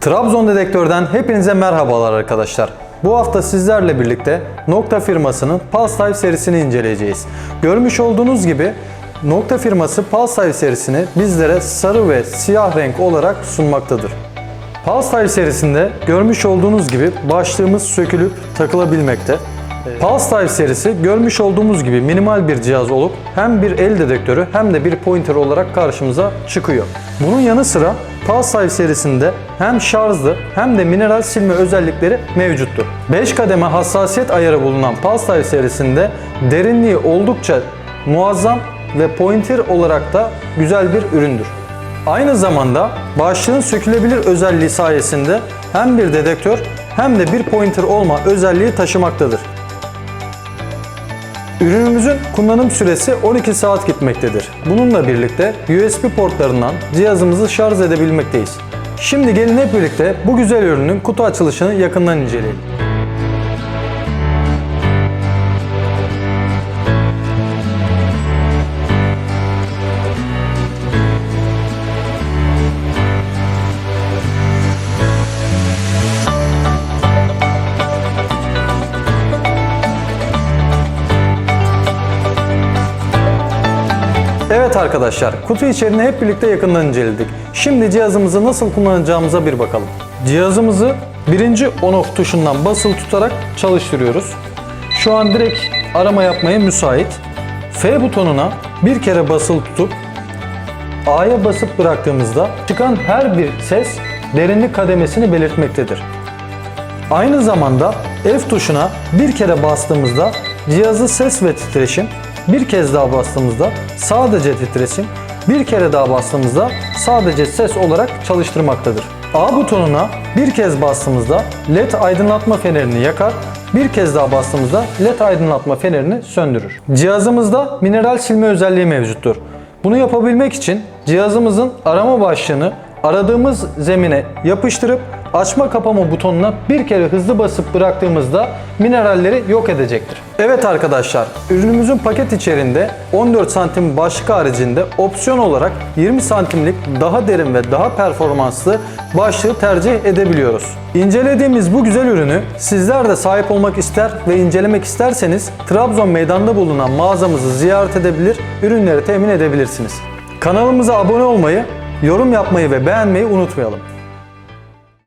Trabzon Dedektör'den hepinize merhabalar arkadaşlar. Bu hafta sizlerle birlikte Nokta firmasının Pulse Type serisini inceleyeceğiz. Görmüş olduğunuz gibi Nokta firması Pulse Type serisini bizlere sarı ve siyah renk olarak sunmaktadır. Pulse Type serisinde görmüş olduğunuz gibi başlığımız sökülüp takılabilmekte. Pulse Type serisi görmüş olduğumuz gibi minimal bir cihaz olup hem bir el dedektörü hem de bir pointer olarak karşımıza çıkıyor. Bunun yanı sıra Pulse Type serisinde hem şarjlı hem de mineral silme özellikleri mevcuttur. 5 kademe hassasiyet ayarı bulunan Pulse Type serisinde derinliği oldukça muazzam ve pointer olarak da güzel bir üründür. Aynı zamanda başlığın sökülebilir özelliği sayesinde hem bir dedektör hem de bir pointer olma özelliği taşımaktadır. Ürünümüzün kullanım süresi 12 saat gitmektedir. Bununla birlikte USB portlarından cihazımızı şarj edebilmekteyiz. Şimdi gelin hep birlikte bu güzel ürünün kutu açılışını yakından inceleyelim. Evet arkadaşlar, kutu içeriğini hep birlikte yakından inceledik. Şimdi cihazımızı nasıl kullanacağımıza bir bakalım. Cihazımızı birinci on-off tuşundan basılı tutarak çalıştırıyoruz. Şu an direkt arama yapmaya müsait. F butonuna bir kere basılı tutup A'ya basıp bıraktığımızda çıkan her bir ses derinlik kademesini belirtmektedir. Aynı zamanda F tuşuna bir kere bastığımızda cihazı ses ve titreşim, bir kez daha bastığımızda sadece titreşim, bir kere daha bastığımızda sadece ses olarak çalıştırmaktadır. A butonuna bir kez bastığımızda LED aydınlatma fenerini yakar, bir kez daha bastığımızda LED aydınlatma fenerini söndürür. Cihazımızda mineral silme özelliği mevcuttur. Bunu yapabilmek için cihazımızın arama başlığını aradığımız zemine yapıştırıp açma kapama butonuna bir kere hızlı basıp bıraktığımızda mineralleri yok edecektir. Evet arkadaşlar, ürünümüzün paket içerisinde 14 santim başlık haricinde opsiyon olarak 20 santimlik daha derin ve daha performanslı başlığı tercih edebiliyoruz. İncelediğimiz bu güzel ürünü sizler de sahip olmak ister ve incelemek isterseniz Trabzon meydanda bulunan mağazamızı ziyaret edebilir, ürünleri temin edebilirsiniz. Kanalımıza abone olmayı, yorum yapmayı ve beğenmeyi unutmayalım.